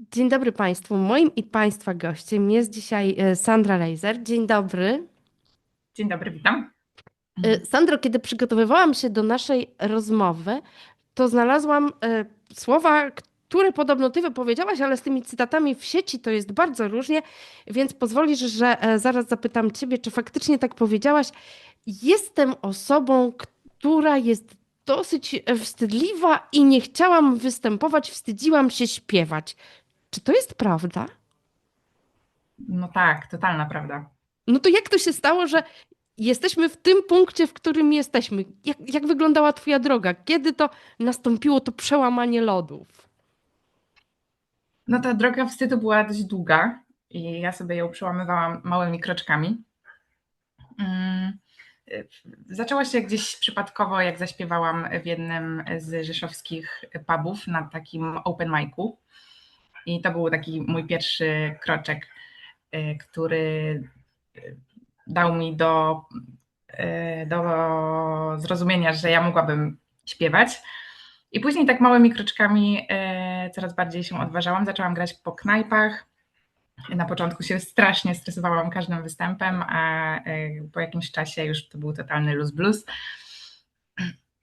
Dzień dobry Państwu. Moim i Państwa gościem jest dzisiaj e, Sandra Leiser. Dzień dobry. Dzień dobry, witam. E, Sandro, kiedy przygotowywałam się do naszej rozmowy, to znalazłam e, słowa, które podobno Ty wypowiedziałaś, ale z tymi cytatami w sieci to jest bardzo różnie, więc pozwolisz, że zaraz zapytam Ciebie, czy faktycznie tak powiedziałaś. Jestem osobą, która jest dosyć wstydliwa i nie chciałam występować, wstydziłam się śpiewać. Czy to jest prawda? No tak, totalna prawda. No to jak to się stało, że jesteśmy w tym punkcie, w którym jesteśmy? Jak, jak wyglądała Twoja droga? Kiedy to nastąpiło to przełamanie lodów? No ta droga wstydu była dość długa i ja sobie ją przełamywałam małymi kroczkami. Hmm. Zaczęła się gdzieś przypadkowo, jak zaśpiewałam w jednym z rzeszowskich pubów na takim open micu. I to był taki mój pierwszy kroczek, y, który y, dał mi do, y, do zrozumienia, że ja mogłabym śpiewać. I później tak małymi kroczkami coraz bardziej się odważałam. Zaczęłam grać po knajpach. Na początku się strasznie stresowałam każdym występem, a po jakimś czasie już to był totalny luz blues.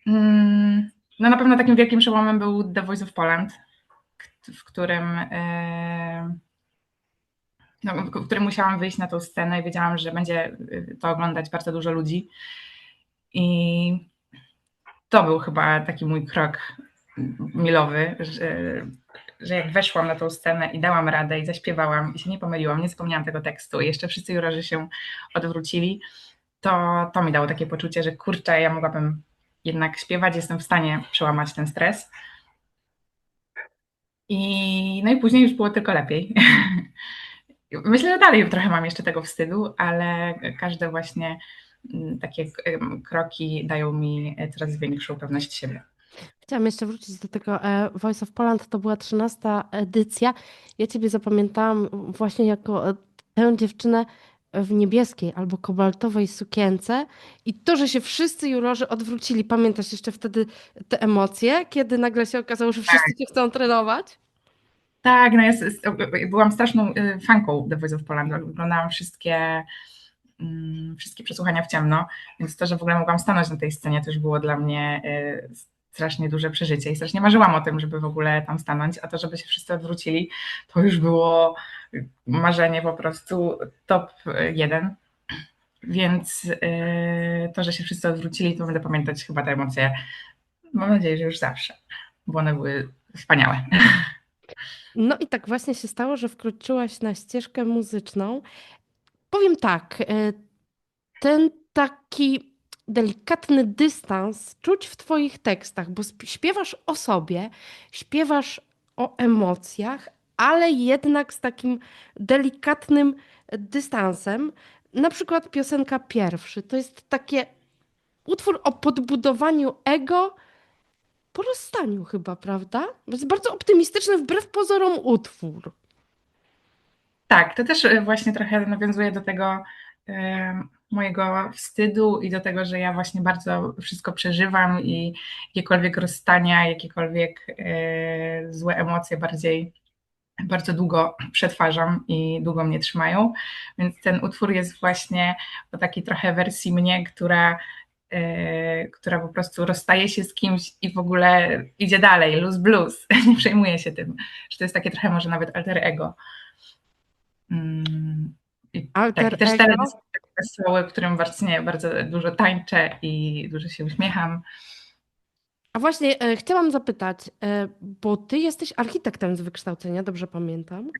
Mm, no na pewno takim wielkim przełomem był The Voice of Poland, w którym, e, no, w którym musiałam wyjść na tą scenę i wiedziałam, że będzie to oglądać bardzo dużo ludzi. I to był chyba taki mój krok milowy, że, że jak weszłam na tą scenę i dałam radę i zaśpiewałam i się nie pomyliłam, nie zapomniałam tego tekstu jeszcze wszyscy jurorzy się odwrócili, to, to mi dało takie poczucie, że kurczę, ja mogłabym jednak śpiewać, jestem w stanie przełamać ten stres. I, no i później już było tylko lepiej. Myślę, że dalej trochę mam jeszcze tego wstydu, ale każde właśnie mm, takie kroki dają mi coraz większą pewność siebie. Chciałam jeszcze wrócić do tego e, Voice of Poland, to była 13 edycja. Ja Ciebie zapamiętałam właśnie jako e, tę dziewczynę w niebieskiej albo kobaltowej sukience i to, że się wszyscy jurorzy odwrócili. Pamiętasz jeszcze wtedy te emocje, kiedy nagle się okazało, że wszyscy tak. cię chcą trenować? Tak, no jest, byłam straszną y, fanką The Voice of Poland. Oglądałam wszystkie, mm, wszystkie przesłuchania w ciemno, więc to, że w ogóle mogłam stanąć na tej scenie, już było dla mnie y, strasznie duże przeżycie i strasznie marzyłam o tym, żeby w ogóle tam stanąć, a to, żeby się wszyscy odwrócili, to już było marzenie po prostu top jeden. Więc yy, to, że się wszyscy odwrócili, to będę pamiętać chyba te emocje. Mam nadzieję, że już zawsze, bo one były wspaniałe. No i tak właśnie się stało, że wkroczyłaś na ścieżkę muzyczną. Powiem tak, yy, ten taki delikatny dystans czuć w Twoich tekstach, bo śpiewasz o sobie, śpiewasz o emocjach, ale jednak z takim delikatnym dystansem. Na przykład piosenka pierwszy to jest takie utwór o podbudowaniu ego po rozstaniu chyba, prawda? Jest bardzo optymistyczny, wbrew pozorom utwór. Tak, to też e, właśnie trochę nawiązuje do tego mojego wstydu i do tego, że ja właśnie bardzo wszystko przeżywam i jakiekolwiek rozstania, jakiekolwiek e, złe emocje bardziej bardzo długo przetwarzam i długo mnie trzymają. Więc ten utwór jest właśnie o takiej trochę wersji mnie, która, yy, która po prostu rozstaje się z kimś i w ogóle idzie dalej, luz blues, nie przejmuje się tym, że to jest takie trochę może nawet alter ego. Mm, alter tak, też teraz wesoły, w którym właśnie bardzo dużo tańczę i dużo się uśmiecham. A właśnie e, chciałam zapytać, e, bo ty jesteś architektem z wykształcenia, dobrze pamiętam?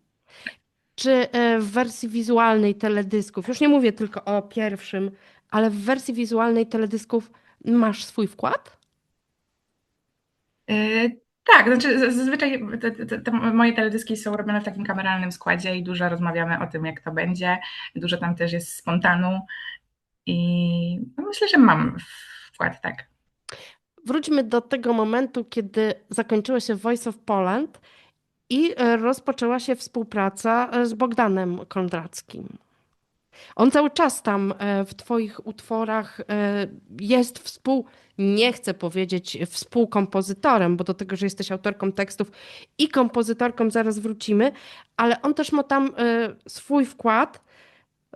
Czy e, w wersji wizualnej teledysków, już nie mówię tylko o pierwszym, ale w wersji wizualnej teledysków masz swój wkład? Tak, znaczy zazwyczaj te, te, te moje teledyski są robione w takim kameralnym składzie i dużo rozmawiamy o tym, jak to będzie. Dużo tam też jest spontanu i no myślę, że mam wkład, tak wróćmy do tego momentu, kiedy zakończyło się Voice of Poland i e, rozpoczęła się współpraca e, z Bogdanem Kondrackim. On cały czas tam e, w Twoich utworach e, jest współ, nie chcę powiedzieć współkompozytorem, bo do tego, że jesteś autorką tekstów i kompozytorką zaraz wrócimy, ale on też ma tam e, swój wkład.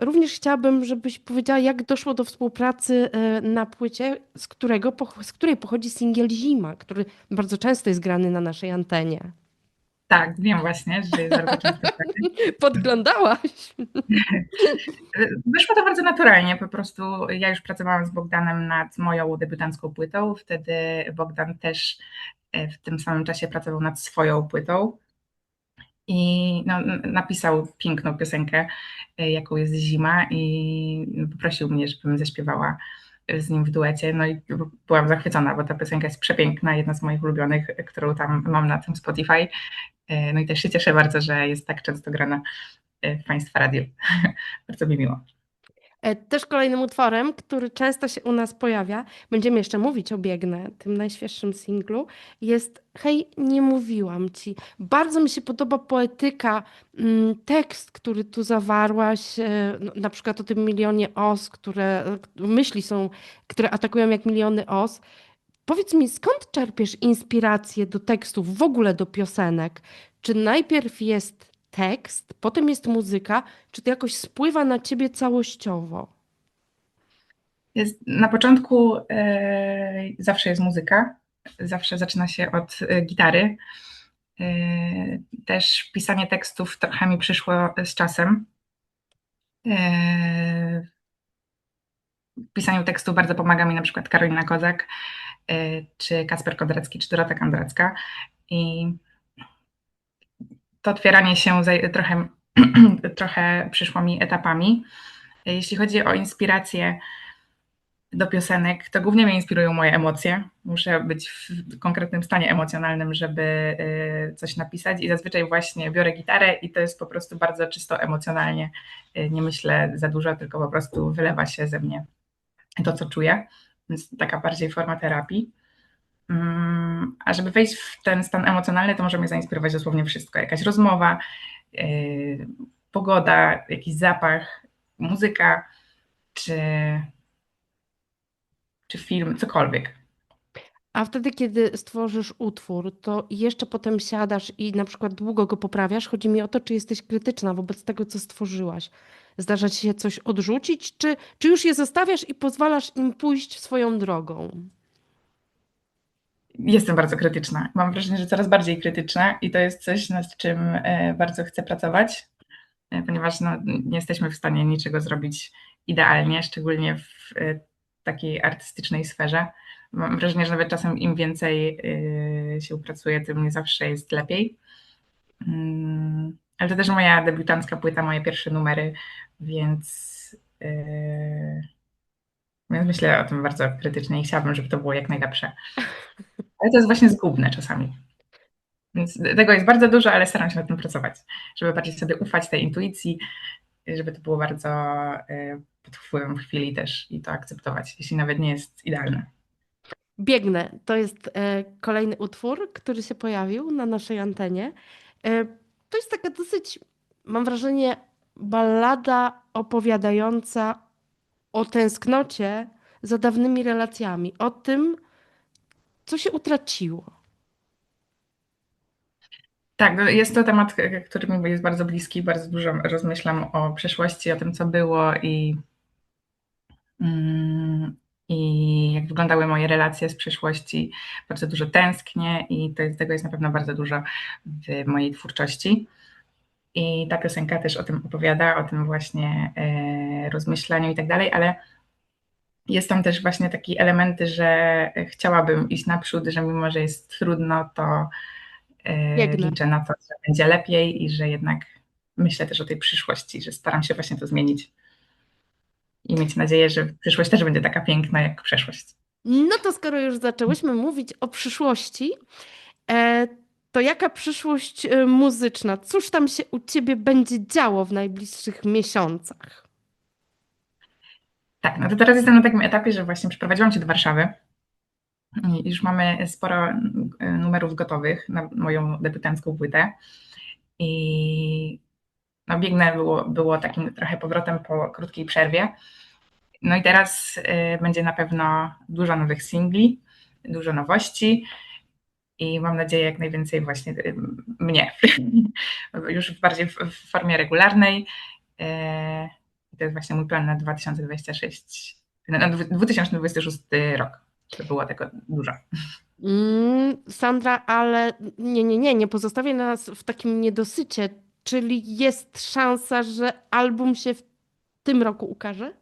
Również chciałabym, żebyś powiedziała, jak doszło do współpracy na płycie, z, którego, z której pochodzi singiel Zima, który bardzo często jest grany na naszej antenie. Tak, wiem właśnie, że jest bardzo często Podglądałaś? Wyszło to bardzo naturalnie, po prostu ja już pracowałam z Bogdanem nad moją debiutancką płytą, wtedy Bogdan też e, w tym samym czasie pracował nad swoją płytą i no, napisał piękną piosenkę, e, jaką jest Zima i poprosił mnie, żebym zaśpiewała z nim w duecie, no i byłam zachwycona, bo ta piosenka jest przepiękna, jedna z moich ulubionych, którą tam mam na tym Spotify E, no i też się cieszę bardzo, że jest tak często grana e, w Państwa radiu. bardzo mi miło. E, też kolejnym utworem, który często się u nas pojawia, będziemy jeszcze mówić o Biegnę, tym najświeższym singlu, jest Hej, nie mówiłam ci. Bardzo mi się podoba poetyka, mm, tekst, który tu zawarłaś, no, na przykład o tym milionie os, które myśli są, które atakują jak miliony os. Powiedz mi, skąd czerpiesz inspirację do tekstów, w ogóle do piosenek? Czy najpierw jest tekst, potem jest muzyka, czy to jakoś spływa na ciebie całościowo? Jest, na początku e, zawsze jest muzyka, zawsze zaczyna się od e, gitary. E, też pisanie tekstów trochę mi przyszło z czasem. E, pisaniu tekstu bardzo pomaga mi na przykład Karolina Kozak, Y, czy Kasper Kondracki, czy Dorota Kandracka. I to otwieranie się trochę, trochę przyszło mi etapami. Jeśli chodzi o inspirację do piosenek, to głównie mnie inspirują moje emocje. Muszę być w konkretnym stanie emocjonalnym, żeby y, coś napisać i zazwyczaj właśnie biorę gitarę i to jest po prostu bardzo czysto emocjonalnie. Y, nie myślę za dużo, tylko po prostu wylewa się ze mnie to, co czuję więc taka bardziej forma terapii. Mm, a żeby wejść w ten stan emocjonalny, to może mnie zainspirować dosłownie wszystko. Jakaś rozmowa, yy, pogoda, jakiś zapach, muzyka, czy, czy film, cokolwiek. A wtedy, kiedy stworzysz utwór, to jeszcze potem siadasz i na przykład długo go poprawiasz. Chodzi mi o to, czy jesteś krytyczna wobec tego, co stworzyłaś. Zdarza ci się coś odrzucić, czy, czy już je zostawiasz i pozwalasz im pójść swoją drogą? Jestem bardzo krytyczna. Mam wrażenie, że coraz bardziej krytyczna i to jest coś, nad czym e, bardzo chcę pracować, e, ponieważ no, nie jesteśmy w stanie niczego zrobić idealnie, szczególnie w e, takiej artystycznej sferze. Mam wrażenie, że nawet czasem im więcej się pracuje, tym nie zawsze jest lepiej. Mm, ale to też moja debiutancka płyta, moje pierwsze numery, więc, więc myślę o tym bardzo krytycznie i chciałabym, żeby to było jak najlepsze. Ale to jest właśnie zgubne czasami. Więc tego jest bardzo dużo, ale staram się nad tym pracować, żeby bardziej sobie ufać tej intuicji, żeby to było bardzo yy, pod wpływem chwili też i to akceptować, jeśli nawet nie jest idealne. Biegnę. To jest e, kolejny utwór, który się pojawił na naszej antenie. E, to jest taka dosyć, mam wrażenie, ballada opowiadająca o tęsknocie za dawnymi relacjami, o tym, co się utraciło. Tak, jest to temat, który mi jest bardzo bliski. Bardzo dużo rozmyślam o przeszłości, o tym, co było i, mm, i jak wyglądały moje relacje z przeszłości. Bardzo dużo tęsknię i to tego jest na pewno bardzo dużo w mojej twórczości. I ta piosenka też o tym opowiada, o tym właśnie e, rozmyślaniu i tak dalej, ale jest tam też właśnie takie elementy, że chciałabym iść naprzód, że mimo, że jest trudno, to e, liczę na to, że będzie lepiej i że jednak myślę też o tej przyszłości, że staram się właśnie to zmienić i mieć nadzieję, że przyszłość też będzie taka piękna jak przeszłość. No to skoro już zaczęłyśmy mówić o przyszłości, e, to jaka przyszłość e, muzyczna? Cóż tam się u ciebie będzie działo w najbliższych miesiącach? Tak, no to teraz jestem na takim etapie, że właśnie przeprowadziłam się do Warszawy. I już mamy sporo e, numerów gotowych na moją debiutancką płytę. I no biegnę było, było takim trochę powrotem po krótkiej przerwie. No i teraz y, będzie na pewno dużo nowych singli, dużo nowości i mam nadzieję jak najwięcej właśnie y, mnie, już bardziej w formie regularnej. I to jest właśnie mój plan na 2026, na na 2026 rok, żeby było tego dużo. Mm, Sandra, ale nie, nie, nie, nie pozostawię nas w takim niedosycie. Czyli jest szansa, że album się w tym roku ukaże?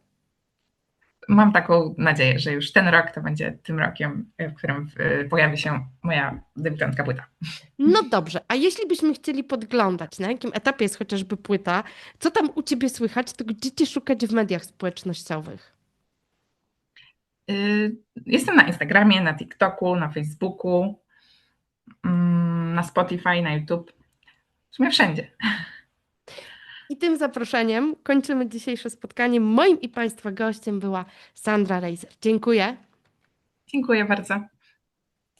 Mam taką nadzieję, że już ten rok to będzie tym rokiem, w którym pojawi się moja debiutancka płyta. No dobrze, a jeśli byśmy chcieli podglądać, na jakim etapie jest chociażby płyta, co tam u ciebie słychać, to gdzie cię szukać w mediach społecznościowych? Y, Jestem na Instagramie, na TikToku, na Facebooku, mm, na Spotify, na YouTube. W sumie wszędzie. I tym zaproszeniem kończymy dzisiejsze spotkanie. Moim i Państwa gościem była Sandra Reiser. Dziękuję. Dziękuję bardzo.